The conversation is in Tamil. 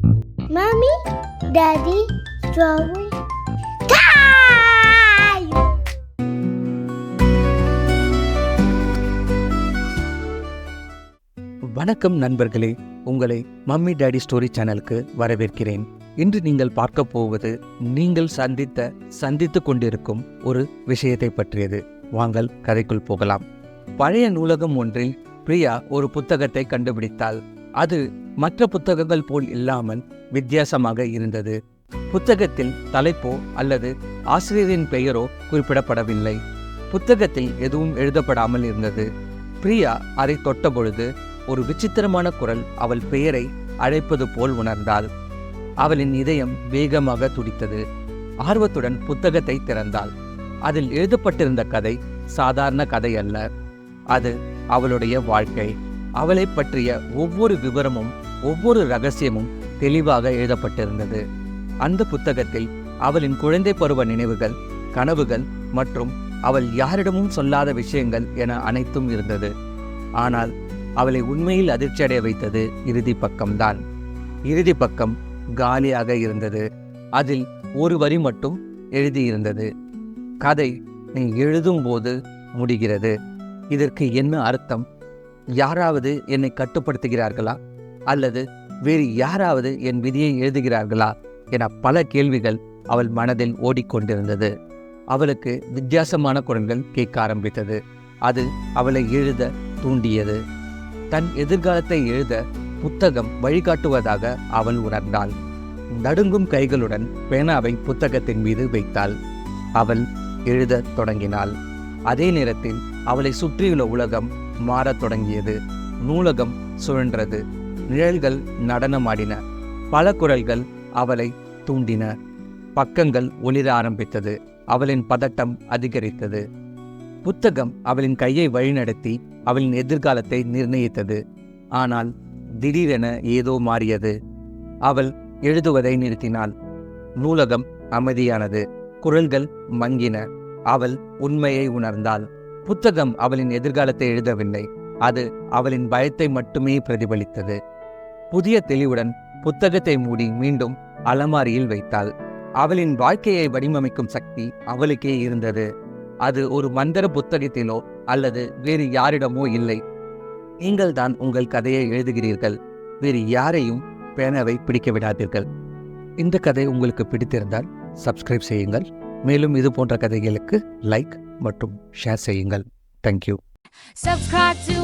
Mommy, Daddy, strawberry. Time! வணக்கம் நண்பர்களே உங்களை மம்மி டாடி ஸ்டோரி சேனலுக்கு வரவேற்கிறேன் இன்று நீங்கள் பார்க்க போவது நீங்கள் சந்தித்த சந்தித்து கொண்டிருக்கும் ஒரு விஷயத்தை பற்றியது வாங்கள் கதைக்குள் போகலாம் பழைய நூலகம் ஒன்றில் பிரியா ஒரு புத்தகத்தை கண்டுபிடித்தாள் அது மற்ற புத்தகங்கள் போல் இல்லாமல் வித்தியாசமாக இருந்தது. புத்தகத்தில் தலைப்போ அல்லது ஆசிரியரின் பெயரோ குறிப்பிடப்படவில்லை. புத்தகத்தில் எதுவும் எழுதப்படாமல் இருந்தது. பிரியா அதை தொட்டபொழுது ஒரு விசித்திரமான குரல் அவள் பெயரை அழைப்பது போல் உணர்ந்தாள். அவளின் இதயம் வேகமாக துடித்தது. ஆர்வத்துடன் புத்தகத்தை திறந்தாள். அதில் எழுதப்பட்டிருந்த கதை சாதாரண கதை அல்ல. அது அவளுடைய வாழ்க்கை. அவளை பற்றிய ஒவ்வொரு விவரமும் ஒவ்வொரு ரகசியமும் தெளிவாக எழுதப்பட்டிருந்தது. அந்த புத்தகத்தில் அவளின் குழந்தை பருவ நினைவுகள் கனவுகள் மற்றும் அவள் யாரிடமும் சொல்லாத விஷயங்கள் என அனைத்தும் இருந்தது. ஆனால் அவளை உண்மையில் அதிர்ச்சியடைய வைத்தது இறுதி பக்கம்தான். இறுதி பக்கம் காலியாக இருந்தது. அதில் ஒரு வரி மட்டும் எழுதியிருந்தது. கதை நீ எழுதும்போது முடிகிறது. இதற்கு என்ன அர்த்தம்? யாராவது என்னை கட்டுப்படுத்துகிறார்களா? அல்லது வேறு யாராவது என் விதியை எழுதுகிறார்களா? என பல கேள்விகள் அவள் மனதில் ஓடிக்கொண்டிருந்தது. அவளுக்கு வித்தியாசமான குரல்கள் கேட்க ஆரம்பித்தது. அது அவளை எழுத தூண்டியது. தன் எதிர்காலத்தை எழுத புத்தகம் வழிகாட்டுவதாக அவள் உணர்ந்தாள். நடுங்கும் கைகளுடன் பேனாவை புத்தகத்தின் மீது வைத்தாள். அவள் எழுதத் தொடங்கினாள். அதே நேரத்தில் அவளை சுற்றியுள்ள உலகம் மாறத் தொடங்கியது. நூலகம் சுழன்றது. நிழல்கள் நடனமாடின. பல குரல்கள் அவளை தூண்டின. பக்கங்கள் ஒளிர ஆரம்பித்தது. அவளின் பதட்டம் அதிகரித்தது. புத்தகம் அவளின் கையை வழிநடத்தி அவளின் எதிர்காலத்தை நிர்ணயித்தது. ஆனால் திடீரென ஏதோ மாறியது. அவள் எழுதுவதை நிறுத்தினாள். நூலகம் அமைதியானது. குரல்கள் மங்கின. அவள் உண்மையை உணர்ந்தாள். புத்தகம் அவளின் எதிர்காலத்தை எழுதவில்லை. அது அவளின் பயத்தை மட்டுமே பிரதிபலித்தது. புதிய தெளிவுடன் புத்தகத்தை மூடி மீண்டும் அலமாரியில் வைத்தாள். அவளின் வாழ்க்கையை வடிவமைக்கும் சக்தி அவளுக்கே இருந்தது. அது ஒரு மந்திர புத்தகத்திலோ அல்லது வேறு யாரிடமோ இல்லை. நீங்கள் தான் உங்கள் கதையை எழுதுகிறீர்கள். வேறு யாரையும் பேனாவை பிடிக்க விடாதீர்கள். இந்த கதை உங்களுக்கு பிடித்திருந்தால் சப்ஸ்கிரைப் செய்யுங்கள். மேலும் இது போன்ற கதைகளுக்கு லைக் மற்றும் ஷேர் செய்யுங்கள். Thank you Subscribe to